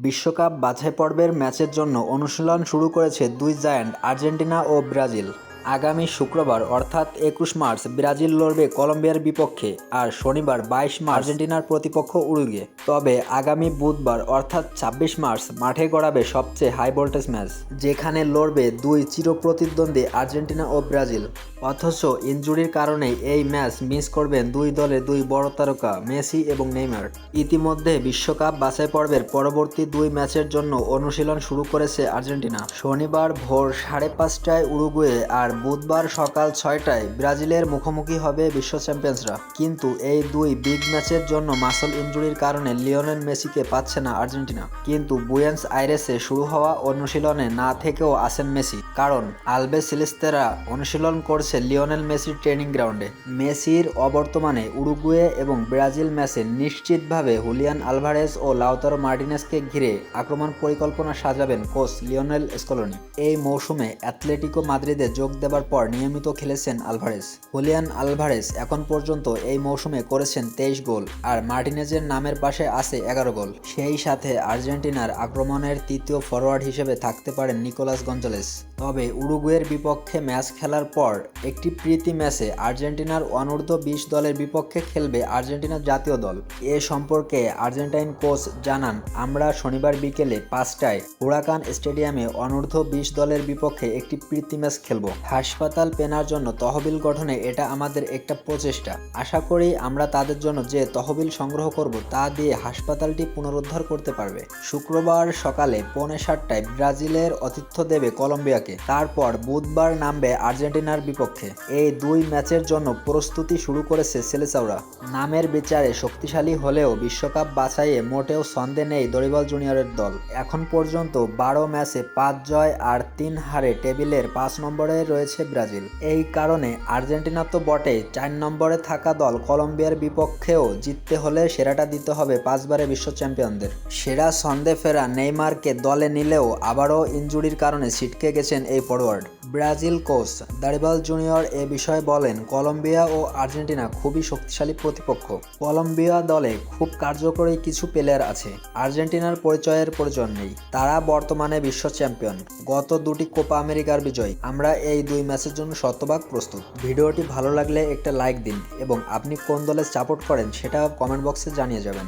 বিশ্বকাপ বাছাই পর্বের ম্যাচের জন্য অনুশীলন শুরু করেছে দুই জায়ান্ট আর্জেন্টিনা ও ব্রাজিল। আগামী শুক্রবার, অর্থাৎ একুশ মার্চ, ব্রাজিল লড়বে কলম্বিয়ার বিপক্ষে আর শনিবার, বাইশ মার্চ, আর্জেন্টিনার প্রতিপক্ষ উরুগুয়ে। তবে আগামী বুধবার, অর্থাৎ ছাব্বিশ মার্চ, মাঠে গড়াবে সবচেয়ে হাই ভোল্টেজ ম্যাচ যেখানে লড়বে দুই চিরপ্রতিদ্বন্দ্বী আর্জেন্টিনা ও ব্রাজিল। অথচ ইনজুরির কারণে এই ম্যাচ মিস করবেন দুই দলের দুই বড় তারকা, মেসি এবং নেইমার। ইতিমধ্যে বিশ্বকাপ বাছাই পর্বের পরবর্তী দুই ম্যাচের জন্য অনুশীলন শুরু করেছে আর্জেন্টিনা। শনিবার ভোর সাড়ে পাঁচটায় উরুগুয়ে আর বুধবার সকাল ছয়টায় ব্রাজিলের মুখোমুখি হবে বিশ্ব চ্যাম্পিয়ন্সরা। কিন্তু এই দুই বিগ ম্যাচের জন্য মাসল ইঞ্জুরির কারণে লিওনেল মেসিকে পাচ্ছে না আর্জেন্টিনা। কিন্তু বুয়েন্স আইরেসে শুরু হওয়া অনুশীলনে না থেকেও আসেন মেসি। কারণ আলবে সিলেস্তেরা অনুশীলন করছে লিওনেল মেসির ট্রেনিং গ্রাউন্ডে। মেসির অবর্তমানে উরুগুয়ে এবং ব্রাজিল ম্যাচে নিশ্চিতভাবে হুলিয়ান আলভারেজ ও লাউতারো মার্টিনেসকে ঘিরে আক্রমণ পরিকল্পনা সাজাবেন কোচ লিওনেল স্কলোনি। এই মৌসুমে অ্যাথলেটিকো মাদ্রিদে যোগ দেবার পর নিয়মিত খেলেছেন আলভারেজ। হুলিয়ান আলভারেজ এখন পর্যন্ত এই মৌসুমে করেছেন তেইশ গোল আর মার্টিনেজের নামের পাশে আছে এগারো গোল। সেই সাথে আর্জেন্টিনার আক্রমণের তৃতীয় ফরোয়ার্ড হিসেবে থাকতে পারেন নিকোলাস গঞ্জালেস। তবে উরুগুয়ের বিপক্ষে ম্যাচ খেলার পর একটি প্রীতি ম্যাচে আর্জেন্টিনার অনূর্ধ্ব বিশ দলের বিপক্ষে খেলবে আর্জেন্টিনার জাতীয় দল। এ সম্পর্কে আর্জেন্টাইন কোচ জানান, আমরা শনিবার বিকেলে পাঁচটায় হুরাকান স্টেডিয়ামে অনূর্ধ্ব বিশ দলের বিপক্ষে একটি প্রীতি ম্যাচ খেলব। হাসপাতাল পেনার জন্য তহবিল গঠনে এটা আমাদের একটা প্রচেষ্টা। আশা করি আমরা তাদের জন্য যে তহবিল সংগ্রহ করব তা দিয়ে হাসপাতালটি পুনরুদ্ধার করতে পারবে। শুক্রবার সকালে পৌনে সাতটায় ব্রাজিলের অতিথ্য দেবে কলম্বিয়াকে। তারপর বুধবার নামবে আর্জেন্টিনার বিপক্ষে। এই দুই ম্যাচের জন্য প্রস্তুতি শুরু করেছে সেলেসাওরা। নামের বিচারে শক্তিশালী হলেও বিশ্বকাপ বাছাইয়ে মোটেও সন্দেহ নেই দরিবল জুনিয়রের দল। এখন পর্যন্ত বারো ম্যাচে পাঁচ জয় আর তিন হারে টেবিলের পাঁচ নম্বরে রয়েছে ব্রাজিল। এই কারণে আর্জেন্টিনা তো বটে, চার নম্বরে থাকা দল কলম্বিয়ার বিপক্ষেও জিততে হলে সেরাটা দিতে হবে পাঁচবারে বিশ্ব চ্যাম্পিয়নদের। সেরা ছন্দে ফেরা নেইমারকে দলে নিলেও আবারও ইঞ্জুরির কারণে ছিটকে গেছেন এই forward Brazil coach Dorival junior এ বিষয়ে বলেন, কলম্বিয়া ও আর্জেন্টিনা খুবই শক্তিশালী প্রতিপক্ষ। কলম্বিয়া দলে খুব কার্যকরী কিছু প্লেয়ার আছে। আর্জেন্টিনার পরিচয়ের প্রয়োজন নেই। তারা বর্তমানে বিশ্ব চ্যাম্পিয়ন গত দুটি কোপা আমেরিকার বিজয়। আমরা এই দুই ম্যাচের জন্য শতভাগ প্রস্তুত। ভিডিওটি ভালো লাগলে একটা লাইক দিন এবং আপনি কোন দলে সাপোর্ট করেন সেটা কমেন্ট বক্সে জানিয়ে যাবেন।